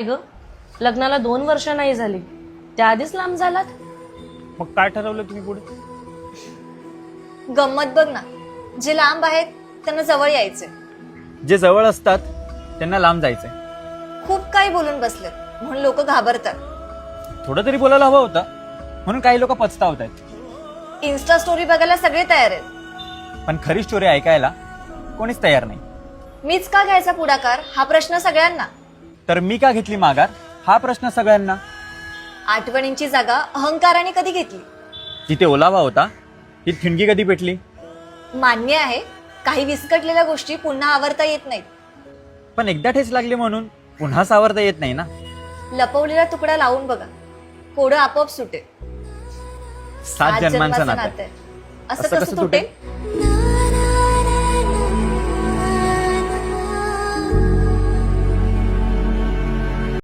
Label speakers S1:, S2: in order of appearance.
S1: ग. लग्नाला दोन वर्ष नाही झाली. त्याआधीच लांब झालात?
S2: मग काय ठरवलं तुम्ही पुढे?
S3: गंमत बघ ना. जे लांब आहेत त्यांना जवळ यायचे
S4: जे जवळ असतात त्यांना लांब जायचंय.
S3: खूप काही बोलून बसलेत. म्हणून लोक घाबरतात.
S4: थोडं तरी बोलायला हवं होतं. म्हणून काही लोक पचतावत आहेत
S3: इन्स्टा स्टोरी बघायला सगळे तयार आहेत.
S4: पण खरी स्टोरी ऐकायला कोणीच तयार नाही.
S3: मीच का घ्यायचा पुढाकार? हा प्रश्न सगळ्यांना.
S4: तर मी का घेतली माघार? हा प्रश्न सगळ्यांना.
S3: आठवणींची जागा अहंकाराने कधी घेतली?
S4: जिथे ओलावा होता. ती ठिणगी कधी पेटली?
S3: मान्य आहे काही विस्कटलेल्या गोष्टी पुन्हा आवरता येत नाहीत.
S4: पण एकदा ठेच लागली म्हणून पुन्हा सावरता येत नाही ना?
S3: लपवलेला तुकडा लावून बघा. कोडं आपोआप सुटेल.
S4: सात जन्मांचं नातं.
S3: असं कसं
S4: तुटेल?